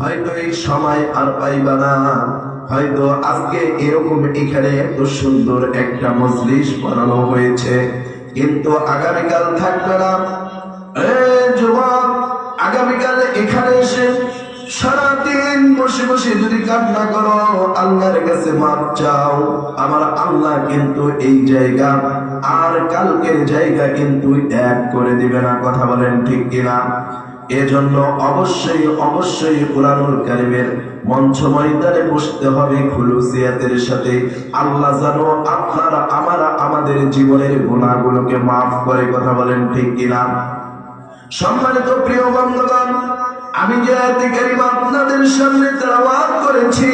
হয়তো এই সময় আর হয়তো আজকে এরকম এখানে এত সুন্দর একটা বানানো হয়েছে। কিন্তু আগামীকাল থাকবে না। আগামীকাল এখানে এসে সারাদিন বসে বসে যদি কান্না করো, আল্লাহর কাছে মাপ চাও। আমার আল্লাহ কিন্তু এই জায়গা, আর কালকের জায়গা কিন্তু এক করে দিবে না, কথা বলেন ঠিক কিনা? এজন্য অবশ্যই অবশ্যই কোরআনুল কারিমের মঞ্চ ময়দানে বসতে হবে খুলুসিয়াতের সাথে। আল্লাহ জানো আপনারা, আমারা, আমাদের জীবনের গুণাগুলোকে মাফ করে, কথা বলেন ঠিক কিনা? সম্মানিত প্রিয় বন্ধুগণ আমি যে আয়াতে কারিমা আপনাদের সামনে তেলাওয়াত করেছি,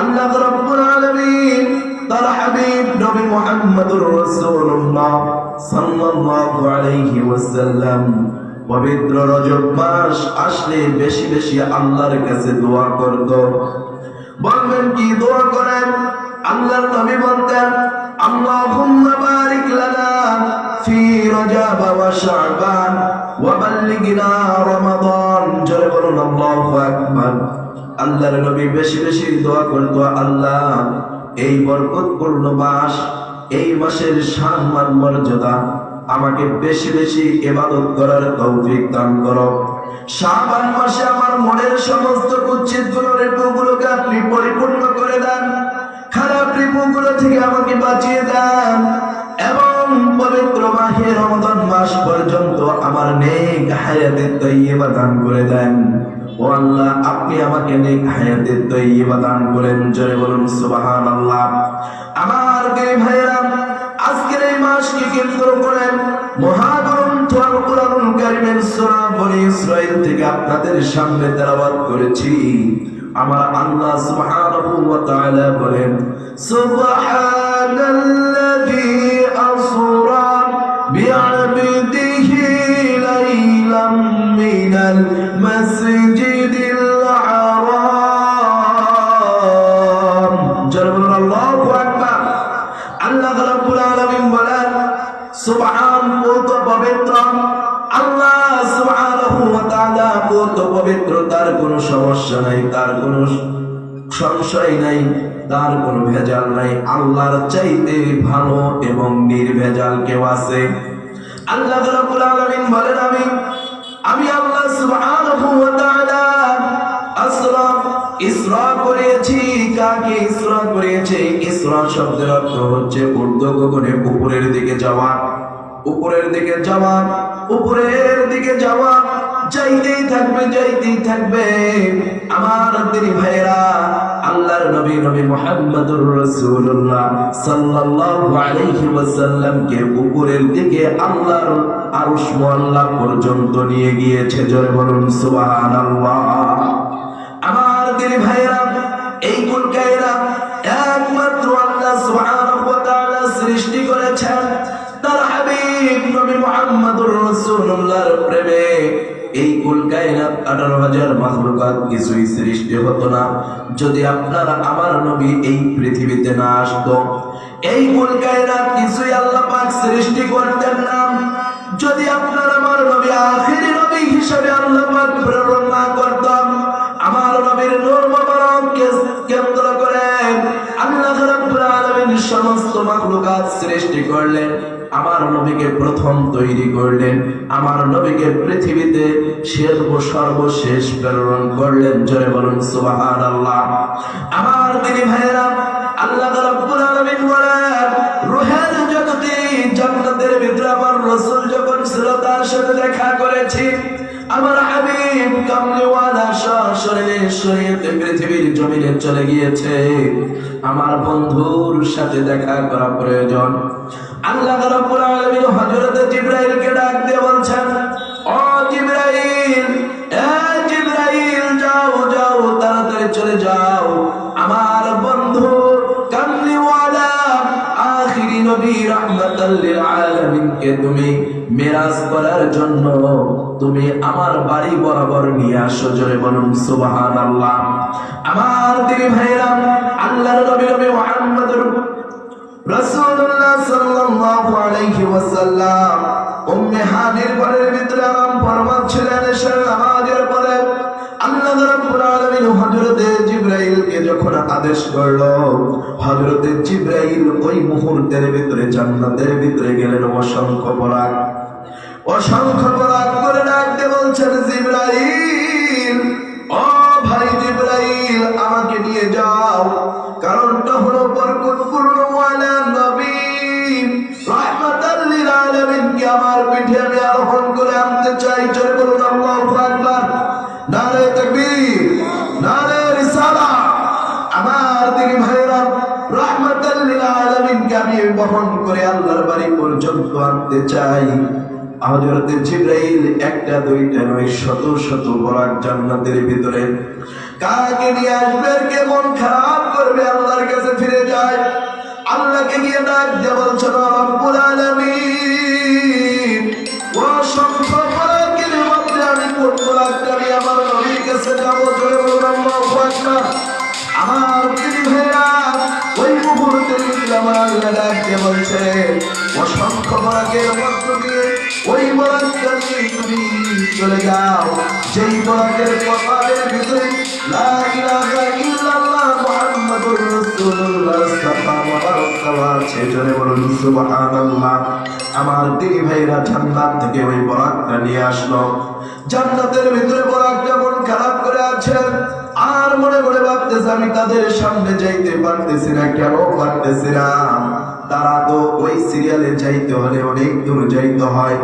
আল্লাহ রাব্বুল আলামিন, তার হাবিব নবী মুহাম্মদুর রাসূলুল্লাহ সাল্লাল্লাহু আলাইহি ওয়াসাল্লাম। পবিত্র রজব মাস আসলে বেশি বেশি আল্লাহর কাছে দোয়া করত। বলবেন কি দোয়া করেন? আল্লাহর নবী বলতেন, আল্লাহুম্মা বারিক লানা ফি রজব ওয়া শাবান ওয়া বাল্লিগনা রমাদান। আল্লাহর নবী বেশি বেশি দোয়া করত, আল্লাহ, এই বরকতপূর্ণ মাস, এই মাসের সম্মান মর্যাদা আমাকে বেশি বেশি ইবাদত করার তৌফিক দান করো। শাবান মাসে আমার মনের সমস্ত কুচ্ছিতগুলো রেপুগুলোকে আপনি পরিপূর্ণ করে দেন। খারাপ রিপুগুলো থেকে আমাকে বাঁচিয়ে দেন এবং পবিত্র মাহে রমজান মাস পর্যন্ত আমার নেক হায়াতের তৈবা দান করে দেন। ও আল্লাহ, আপনি আমাকে নেক হায়াতের তৈবা দান করেন। জয় বলুন সুবাহান আল্লাহ আমার গরিব ভাইয়েরা, আজকের এই মাসকে কেন্দ্র করেন মহাগ্রন্থ আল কোরআনুল কারীমের সূরা বনি ইসরাইল থেকে আপনাদের সামনে তেলাওয়াত করেছি। আমার আল্লাহ সুবহানাহু ওয়া তাআলা বলেন, সুবহানাল্লাযী বিআবদিহি লাইলাম মিনাল মাসজিদিল হারাম জোরে বলুন আল্লাহু আকবার আল্লাহ রাব্বুল আলামিন বলেন সুবহান পবিত্র পবিত্র আল্লাহ সুবহানাহু ওয়া তাআলা পবিত্র পবিত্র তার কোনো সমস্যা নাই, তার কোনো সংশয় নাই। তার কোনো ভেজাল নাই। আল্লাহর চাইতে ভালো এবং নির্ভেজাল কেউ আছে? আল্লাহ রাব্বুল আলামিন বলেন, আমি আমি আল্লাহ সুবহানাহু ওয়া তাআলা আসরা, ইসরা করেছি। কাকে ইসরা করেছে? ইসরা শব্দের অর্থ হচ্ছে ঊর্ধ্ব গগনে উপরের দিকে যাওয়া। উপরের দিকে যাওয়া, উপরের দিকে যাওয়া। যাইতেই থাকবে যাইতেই থাকবে। আমার দিনী ভাইরা আল্লাহর নবী নবী মুহাম্মদুর রাসূলুল্লাহ সাল্লাল্লাহু আলাইহি ওয়াসাল্লামকে উপরের দিকে আল্লাহর আরশ পর্যন্ত নিয়ে গিয়েছে। জোরে বলুন, সুবহানাল্লাহ। আমার দিনী ভাইরা এই কুলকায়রা একমাত্র আল্লাহ সুবহানাহু ওয়া তাআলা সৃষ্টি করেছেন। তার হাবিব নবী মুহাম্মদুর রাসূলুল্লাহর কুল কায়নাত আঠারো হাজার মাহলুকাত কিছুই সৃষ্টি হতো না। যদি আপনারা, আমার নবী এই পৃথিবীতে না আসতো, এই কুল কায়নাত কিছুই আল্লাহ পাক সৃষ্টি করতেন না। যদি আপনার, আমার নবী আখিরি নবী হিসেবে আল্লাহ পাক প্রেরণ না করতাম আমার নবীর নূর মোবারককে কেন্দ্র করে আল্লাহ রাব্বুল আলামিন সমস্ত মাখলুকাত সৃষ্টি করলেন। আমার নবীকে প্রথম তৈরি করলেন। আমার নবীকে পৃথিবীতে সর্ব সর্বশেষ প্রেরণ করলেন। জয় বলুন, সুবহানাল্লাহ। আমার দিনী ভাইয়েরা, আল্লাহ জগতে ভিতরে আমার যখন ছিল তার সাথে দেখা করেছি পৃথিবীর চলে গিয়েছে। আমার বন্ধুর সাথে দেখা করা প্রয়োজন। আল্লাহ রাব্বুল আলামিন হযরত জিবরাইলকে ডাক দিয়ে বলছেন, ও জিবরাইল, এ জিবরাইল, যাও যাও, তাড়াতাড়ি চলে যাও। আমার বন্ধু কামলিওয়ালা, আখিরি নবী রাহমাতাল লিল আলামিনকে তুমি মিরাজ করার জন্য তুমি আমার বাড়ি বরাবর নিয়ে আসো জোরে বলুন, সুবহানাল্লাহ। আমার দিদি ভাইরা আল্লাহর নবী নবী মুহাম্মদুর আলাইহি আদেশ ওই মুহূর্তের ভিতরে ভিতরে গেলেন অসংখ্য অসংখ্য করে ডাকতে বলছেন জিবরাইল! আনতে চাই। হযরত জিবরাইল একটা, দুইটা নয়, শত শত বরাক জান্নাতের ভিতরে কাকে নিয়ে আসবে? কে মন খারাপ করবে? আল্লাহর কাছে ফিরে যায়। আল্লাহকে গিয়ে ডাক দিয়ে বলছেন রব্বুল আলামিন ও অসংখ্য বরাকের মধ্যে আমি কোন বরাকটা আমি আমার নবীর কাছে যাব? জোরে বলুন আমার দিদি ওই মুহূর্তে আমার আল্লাহ ডাক দিয়ে বলছে চলে যাও। যেই ভিতরে আমার দিদি ভাইরা জান্নাত থেকে ওই বরাকটা নিয়ে আসলো। জান্নাতের ভিতরে বরাকটা মন খারাপ করে আছে? আর মনে মনে ভাবতেছে, আমি তাদের সামনে যাইতে পারতেছি না, কেন পারতেছি না? তারা তো ওই সিরিয়ালে যাইতে হলে অনেক দূর যাইতে হয়।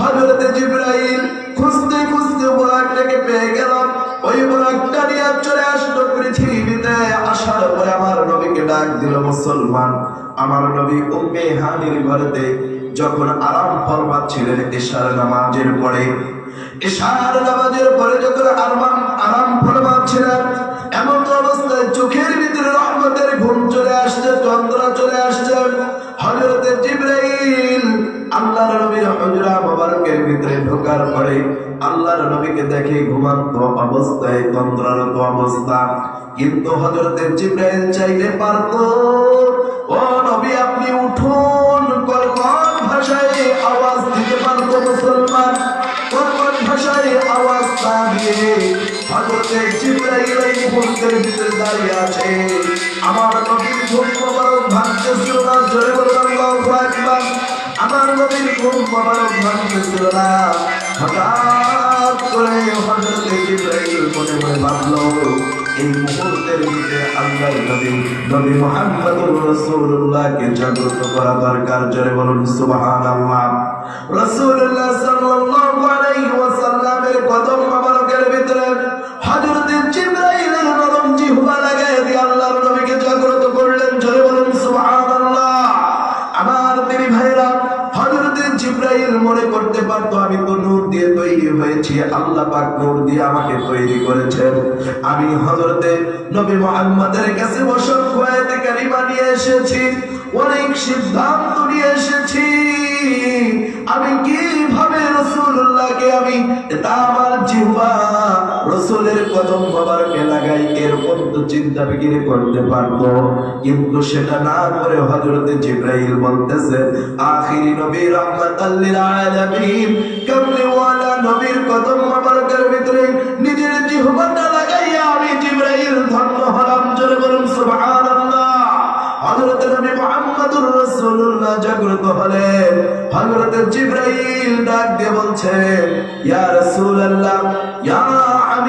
হযরতে জিবরাইল খুঁজতে খুঁজতে বোরাকটাকে পেয়ে গেলাম। ওই বোরাকটা নিয়ে চলে আসলো পৃথিবীতে আসার পরে আমার নবীকে ডাক দিল, মুসলমান, আমার নবী উম্মে হানির ঘরেতে যখন আরাম ফরমাচ্ছিলেন এশার নামাজের পরে, এশার নামাজের পরে যখন আরাম আরাম ফরমাচ্ছিলেন, এমন অবস্থায় চোখের ভিতরে রহমতের ঘুম চলে আসছে চন্দ্রা আল্লাহর নবীর হুজরা মোবারকের ভিতরে ঢোকার পরে আল্লাহর নবীকে দেখে ঘুমান্ত অবস্থায় তন্দ্রারত অবস্থা। কিন্তু হযরতে জিবরাইল চাইলে পারতো, ও নবী, আপনি উঠুন। ভাষায় আওয়াজ দিতে পারতো মুসলমান। ভাষায় আওয়াজ না দিয়ে হযরতে এই মুহূর্তের ভিতরে দাঁড়িয়ে আছে। আমার নবীর ঘুম মোবারক ভাঙতেছিল না, জোরে বলুন আল্লাহু আকবার। আমার নবীর ঘুম মোবারক ভাঙতেছিল না। হঠাৎ করে জিবরাইল মনে মনে এই মুহূর্তের ভিতরে আল্লাহর নবী নবী জাগ্রত করা দরকার। বলুন আলাইহি ওয়াসাল্লামের কদম ভিতরে হযরত হয়েছি আল্লাহ পাক নূর দিয়ে আমাকে তৈরি করেছেন। আমি হযরতে নবী মুহাম্মাদের কাছে বসত কোয়াতে কারিমা নিয়ে এসেছি, অনেক সিদ্ধান্ত নিয়ে এসেছি। আমি কীভাবে রাসূলুল্লাহকে আমি তা আমার জিহ্বা রসুলের কদম মোবারকে লাগাই এরকম তো চিন্তা বিক্রি করতে পারতো কিন্তু সেটা না করে হযরতে জিব্রাইল বলতেছে, আখিরি নবী রাহমাতাল লিল আলামিন কামলি ওয়ালা নবীর কদম মোবারকের ভিতরে নিজের জিহ্বাটা লাগাইয়া আমি জিব্রাইল ধন্য হলাম জোরে সুবহানাল্লাহ। হযরত নবী মুহাম্মদুর রাসূলুল্লাহ জাগ্রত হলেন। হযরত জিবরাইল ডাক দিয়ে বলছেন, ইয়া রাসূলুল্লাহ, ইয়া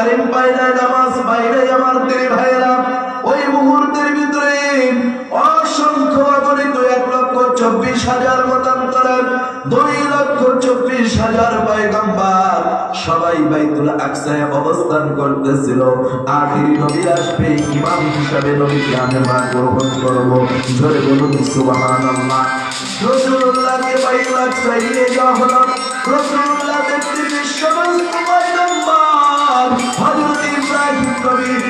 কারীম পায় নাই নামাজ পায় নাই আমার দিদি ভাইরা ওই মুহূর্তের ভিতরে অসংখ্য অগণিত এক লক্ষ চব্বিশ হাজার মতান্তরে দুই লক্ষ চব্বিশ হাজার পয়গম্বর সবাই বাইতুল আকসায় অবস্থান করতেছিল। আখিরি নবী আসবে, ইমাম হিসাবে নবীকে আমরা গ্রহণ করব। জোরে বলুন, সুবহানাল্লাহ। রাসূলুল্লাহকে বাইতুল আকসায় নিয়ে যাওয়া হলো। রাসূলুল্লাহ দেখতে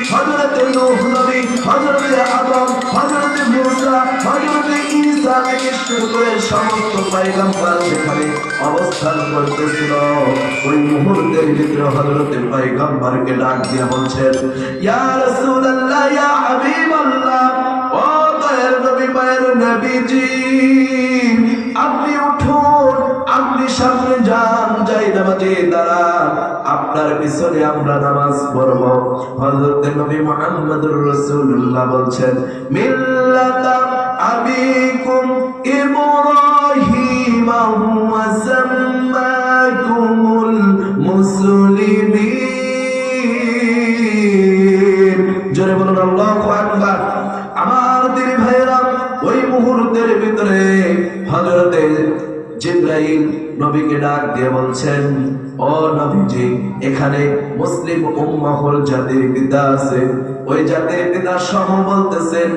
হজরত নবী হজরত আদম হজরত মুসা হজরত ঈসা থেকে শুরু করে সমস্ত পয়গম্বর সেখানে অবস্থান করতেছিল। ওই মুহূর্তের ভিতরে হজরত পয়গম্বরকে ডাক দিয়ে বলছেন, ইয়া রাসূলুল্লাহ, ইয়া হাবিবাল্লাহ, ও পায়ের নবী পায়ের নবীজি, আপনি উঠুন আপনি সামনে যান যাই নামাজে দাঁড়া আপনার পিছনে আমরা নামাজ পড়ব। হযরত নবী মুহাম্মদুর রাসূলুল্লাহ বলছেন মিল্লাতা আবিকুম ইব্রাহিম ওয়া সাম্মাকুমুল জিব্রাইল নবীকে ডাক দিয়ে বলছেন, ও নবীজি, এখানে মুসলিম উম্মাহর জাতির পিতা আছে। ওই জাতির পিতা সহ বলতেছেন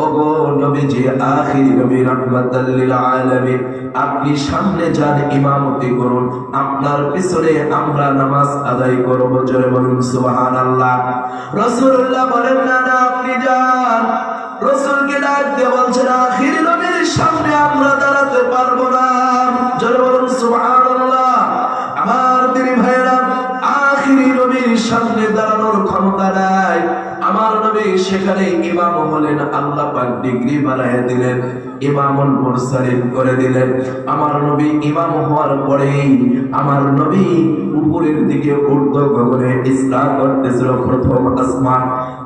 ও গো নবীজি, আখির নবী, রাহমাতাল লিল আলামিন, আপনি সামনে যান, ইমামতি করুন। আপনার পিছনে আমরা নামাজ আদায় করব। জোরে বলুন, সুবহানাল্লাহ। রাসূলুল্লাহ বলেন, না না, আপনি যান। রসুলকে ডাক দিয়ে বলছেন, আখির নবীর সামনে আমরা দাঁড়াতে পারব না। আমার দিনী ভাইরা আখিরি নবীর সামনে দাঁড়ানোর ক্ষমতা নাই। আমার নবী সেখানে ইমাম হলেন, আল্লাহ পাক ডিগ্রি দিলেন, ইমামুল মুরসালিন করে দিলেন। আমার নবী ইমাম হওয়ার পরেই আমার নবী উপরের দিকে গগনে করতেছিল প্রথম আসমান।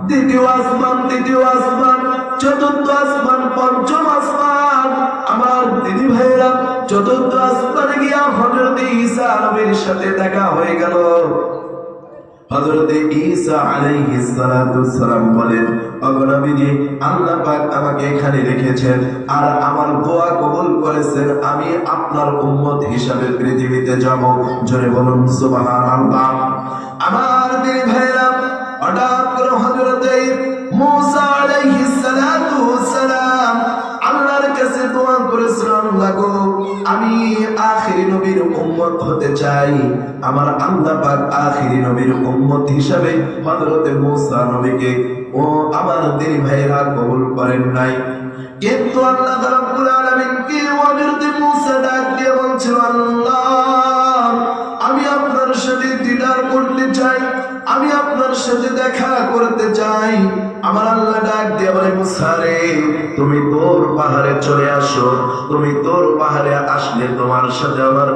দ্বিতীয় আসমান, তৃতীয় আসমান, চতুর্থ আসমান, পঞ্চম আসমান। আমার দিদি ভাইরা চতুর্থ আসমানে হজরত ঈসা নবীর সাথে দেখা হয়ে গেল। হযরতে ঈসা আলাইহিস সালাম বলেন অগনবীজি আল্লাহ পাক আমাকে এখানে রেখেছেন আর আমার দোয়া কবুল করেছেন। আমি আপনার উম্মত হিসাবে পৃথিবীতে যাব। জোরে বলুন, সুবহানাল্লাহ। আমার দিনী ভাইরা হঠাৎ করে হযরতে মুসা আলাইহিস সালাম কাছে দোয়া করেছিলাম আল্লাহ গো আমি আখিরি নবীর উম্মত হতে চাই। আমার আল্লাহ পাক আখিরি নবীর উম্মত হিসাবে হযরতে মুসা নবীকে, ও আমার দেরি ভাইরা কবুল করেন নাই। কিন্তু আল্লাহ রাব্বুল আলামিন কি হযরতে মুসা ডাক দিয়ে বলছিল আল্লাহ আপনার সাথে দেখা করতে চাই। আমার আল্লাহ ডাক দিয়ে বলে, মুসারে, তুমি তোর পাহাড়ে চলে আসো। তুমি তোর পাহাড়ে আসলে তোমার সাথে আমার